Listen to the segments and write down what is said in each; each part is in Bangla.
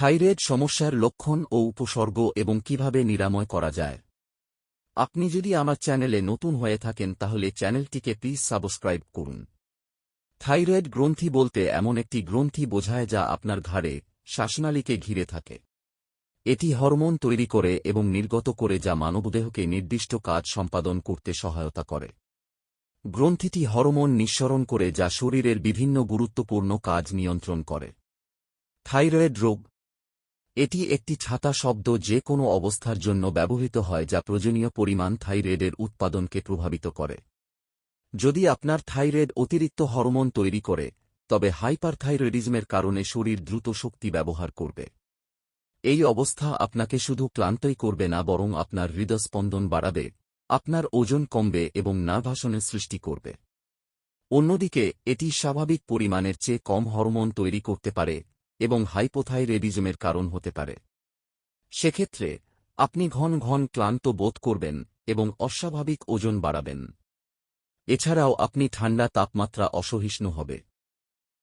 থাইরয়েড সমস্যার লক্ষণ ও উপসর্গ এবং কীভাবে নিরাময় করা যায়। আপনি যদি আমার চ্যানেলে নতুন হয়ে থাকেন তাহলে চ্যানেলটিকে প্লিজ সাবস্ক্রাইব করুন। থাইরয়েড গ্রন্থি বলতে এমন একটি গ্রন্থি বোঝায় যা আপনার ঘাড়ে, শ্বাসনালীকে ঘিরে থাকে। এটি হরমোন তৈরি করে এবং নির্গত করে যা মানবদেহকে নির্দিষ্ট কাজ সম্পাদন করতে সহায়তা করে। গ্রন্থিটি হরমোন নিঃসরণ করে যা শরীরের বিভিন্ন গুরুত্বপূর্ণ কাজ নিয়ন্ত্রণ করে। থাইরয়েড রোগ এটি একটি ছাতা শব্দ যে কোনো অবস্থার জন্য ব্যবহৃত হয় যা প্রয়োজনীয় পরিমাণ থাইরয়েডের উৎপাদনকে প্রভাবিত করে। যদি আপনার থাইরয়েড অতিরিক্ত হরমোন তৈরি করে, তবে হাইপারথাইরয়েডিজমের কারণে শরীর দ্রুত শক্তি ব্যবহার করবে। এই অবস্থা আপনাকে শুধু ক্লান্তই করবে না, বরং আপনার হৃদস্পন্দন বাড়াবে, আপনার ওজন কমবে এবং নার্ভাসনের সৃষ্টি করবে। অন্যদিকে, এটি স্বাভাবিক পরিমাণের চেয়ে কম হরমোন তৈরি করতে পারে এবং হাইপোথাইরেডিজমের কারণ হতে পারে। সেক্ষেত্রে, আপনি ঘন ঘন ক্লান্ত বোধ করবেন এবং অস্বাভাবিক ওজন বাড়াবেন। এছাড়াও আপনি ঠান্ডা তাপমাত্রা অসহিষ্ণু হবে।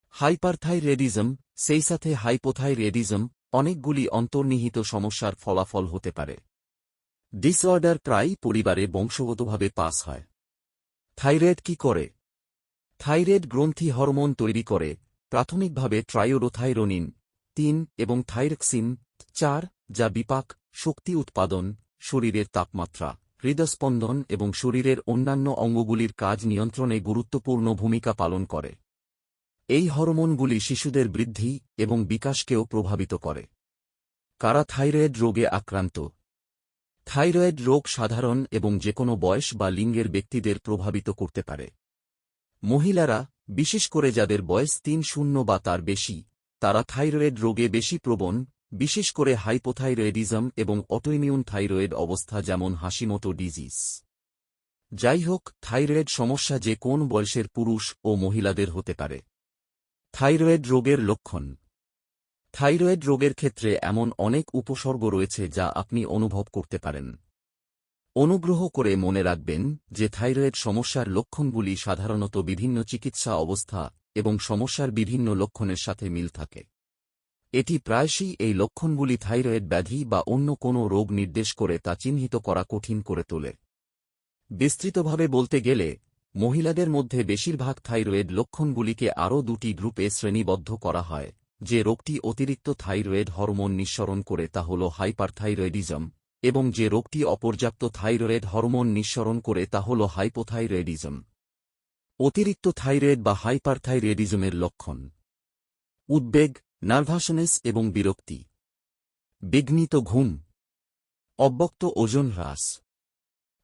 হাইপারথাইরেডিজম, সেই সাথে হাইপোথাইরেডিজম, অনেকগুলি অন্তর্নিহিত সমস্যার ফলাফল হতে পারে। ডিসঅর্ডার প্রায়ই পরিবারে বংশগতভাবে পাস হয়। থাইরয়েড কি করে? থাইরয়েড গ্রন্থি হরমোন তৈরি করে প্রাথমিকভাবে ট্রায়োরোথাইরোনিন তিন এবং থাইরক্সিন, চার, যা বিপাক, শক্তি উৎপাদন, শরীরের তাপমাত্রা, হৃদস্পন্দন এবং শরীরের অন্যান্য অঙ্গগুলির কাজ নিয়ন্ত্রণে গুরুত্বপূর্ণ ভূমিকা পালন করে। এই হরমোনগুলি শিশুদের বৃদ্ধি এবং বিকাশকেও প্রভাবিত করে। কারা থাইরয়েড রোগে আক্রান্ত? থাইরয়েড রোগ সাধারণ এবং যেকোনো বয়স বা লিঙ্গের ব্যক্তিদের প্রভাবিত করতে পারে। মহিলারা বিশেষ করে যাদের বয়স তিন শূন্য বা তার বেশি, তারা থাইরয়েড রোগে বেশি প্রবণ, বিশেষ করে হাইপোথাইরয়েডিজম এবং অটোইমিউন থাইরয়েড অবস্থা যেমন হাসিমতো ডিজিজ। যাই হোক, থাইরয়েড সমস্যা যে কোন বয়সের পুরুষ ও মহিলাদের হতে পারে। থাইরয়েড রোগের লক্ষণ। থাইরয়েড রোগের ক্ষেত্রে এমন অনেক উপসর্গ রয়েছে যা আপনি অনুভব করতে পারেন। অনুগ্রহ করে মনে রাখবেন যে থাইরয়েড সমস্যার লক্ষণগুলি সাধারণত বিভিন্ন চিকিৎসা অবস্থা এবং সমস্যার বিভিন্ন লক্ষণের সাথে মিল থাকে। এটি প্রায়শই এই লক্ষণগুলি থাইরয়েড ব্যাধি বা অন্য কোনো রোগ নির্দেশ করে তা চিহ্নিত করা কঠিন করে তোলে। বিস্তৃতভাবে বলতে গেলে, মহিলাদের মধ্যে বেশিরভাগ থাইরয়েড লক্ষণগুলিকে আরও দুটি গ্রুপে শ্রেণীবদ্ধ করা হয়, যে রোগটি অতিরিক্ত থাইরয়েড হরমোন নিঃসরণ করে তা হল হাইপারথাইরয়েডিজম এবং যে রোগটি অপর্যাপ্ত থাইরয়েড হরমোন নিঃসরণ করে তা হল হাইপোথাইরয়েডিজম। অতিরিক্ত থাইরয়েড বা হাইপারথাইরয়েডিজমের লক্ষণ। উদ্বেগ, নার্ভাসনেস এবং বিরক্তি। বিঘ্নিত ঘুম। অব্যক্ত ওজন হ্রাস।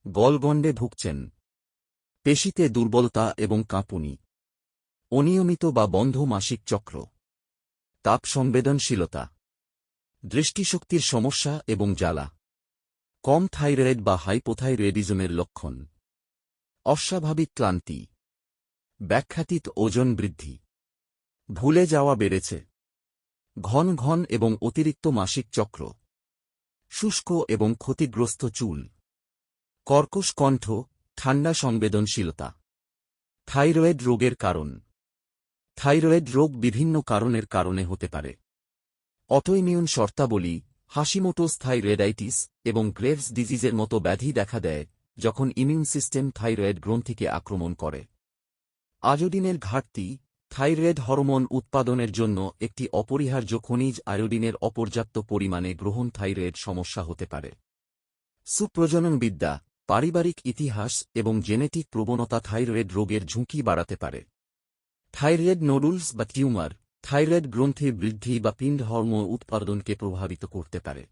গলগণ্ডে ভুগছেন। পেশিতে দুর্বলতা এবং কাঁপুনি। অনিয়মিত বা বন্ধ মাসিক চক্র। তাপ সংবেদনশীলতা দৃষ্টিশক্তির সমস্যা এবং জ্বালা। কম থাইরয়েড বা হাইপোথাইরয়েডিজমের লক্ষণ। অস্বাভাবিক ক্লান্তি। ব্যাখ্যাতীত ওজন বৃদ্ধি। ভুলে যাওয়া বেড়েছে। ঘন ঘন এবং অতিরিক্ত মাসিক চক্র। শুষ্ক এবং ক্ষতিগ্রস্ত চুল। কর্কশ কণ্ঠ, ঠান্ডা সংবেদনশীলতা। থাইরয়েড রোগের কারণ। থাইরয়েড রোগ বিভিন্ন কারণের কারণে হতে পারে। অটোইমিউন শর্তাবলী হাসিমোটোস থাইরয়েডাইটিস এবং গ্রেভস ডিজিজের মতো ব্যাধি দেখা দেয়, যখন ইমিউন সিস্টেম থাইরয়েড গ্রন্থিকে আক্রমণ করে। আয়োডিনের ঘাটতি, থাইরয়েড হরমোন উৎপাদনের জন্য একটি অপরিহার্য খনিজ আয়োডিনের অপর্যাপ্ত পরিমাণে গ্রহণ থাইরয়েড সমস্যা হতে পারে। সুপ্রজননবিদ্যা, পারিবারিক ইতিহাস এবং জেনেটিক প্রবণতা থাইরয়েড রোগের ঝুঁকি বাড়াতে পারে। থাইরয়েড নোডুলস বা টিউমার থাইরয়েড গ্রন্থি বৃদ্ধি বা পিণ্ড উৎপাদনকে প্রভাবিত করতে পারে।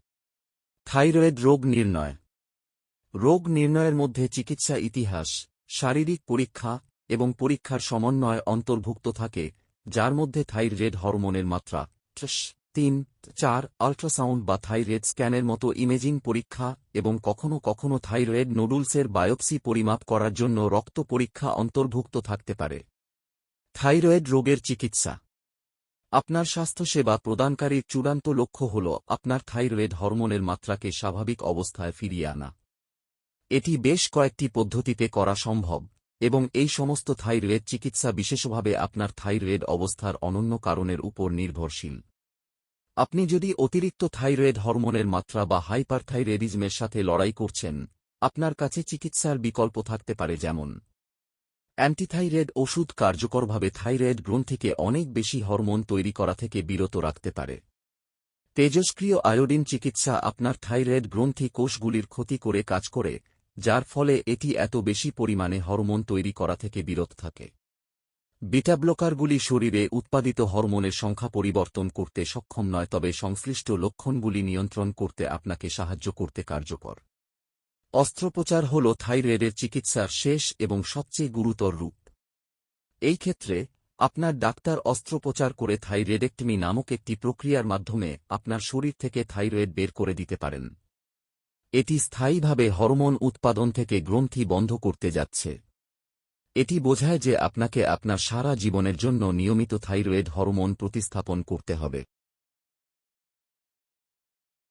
থাইরয়েড রোগ নির্ণয়। রোগ নির্ণয়ের মধ্যে চিকিৎসা ইতিহাস, শারীরিক পরীক্ষা এবং পরীক্ষার সমন্বয় অন্তর্ভুক্ত থাকে, যার মধ্যে থাইরয়েড হরমোনের মাত্রা তিন, চার, আল্ট্রাসাউন্ড বা থাইরয়েড স্ক্যানের মতো ইমেজিং পরীক্ষা এবং কখনও কখনও থাইরয়েড নোডুলসের বায়োপসি পরিমাপ করার জন্য রক্ত পরীক্ষা অন্তর্ভুক্ত থাকতে পারে। থাইরয়েড রোগের চিকিৎসা। আপনার স্বাস্থ্যসেবা প্রদানকারীর চূড়ান্ত লক্ষ্য হল আপনার থাইরয়েড হরমোনের মাত্রাকে স্বাভাবিক অবস্থায় ফিরিয়ে আনা। এটি বেশ কয়েকটি পদ্ধতিতে করা সম্ভব, এবং এই সমস্ত থাইরয়েড চিকিৎসা বিশেষভাবে আপনার থাইরয়েড অবস্থার অনন্য কারণের উপর নির্ভরশীল। আপনি যদি অতিরিক্ত থাইরয়েড হরমোনের মাত্রা বা হাইপারথাইরয়েডিজমের সাথে লড়াই করছেন, আপনার কাছে চিকিৎসার বিকল্প থাকতে পারে যেমন অ্যান্টিথাইরয়েড ওষুধ কার্যকরভাবে থাইরয়েড গ্রন্থিকে অনেক বেশি হরমোন তৈরি করা থেকে বিরত রাখতে পারে। তেজস্ক্রিয় আয়োডিন চিকিৎসা আপনার থাইরয়েড গ্রন্থি কোষগুলির ক্ষতি করে কাজ করে, যার ফলে এটি এত বেশি পরিমাণে হরমোন তৈরি করা থেকে বিরত থাকে। বিটা ব্লকারগুলি শরীরে উৎপাদিত হরমোনের সংখ্যা পরিবর্তন করতে সক্ষম নয়, তবে সংশ্লিষ্ট লক্ষণগুলি নিয়ন্ত্রণ করতে আপনাকে সাহায্য করতে কার্যকর। অস্ত্রোপচার হল থাইরয়েডের চিকিৎসার শেষ এবং সবচেয়ে গুরুতর রূপ। এই ক্ষেত্রে, আপনার ডাক্তার অস্ত্রোপচার করে থাইরয়েডেক্টমি নামক একটি প্রক্রিয়ার মাধ্যমে আপনার শরীর থেকে থাইরয়েড বের করে দিতে পারেন। এটি স্থায়ীভাবে হরমোন উৎপাদন থেকে গ্রন্থি বন্ধ করতে যাচ্ছে। এটি বোঝায় যে আপনাকে আপনার সারা জীবনের জন্য নিয়মিত থাইরয়েড হরমোন প্রতিস্থাপন করতে হবে।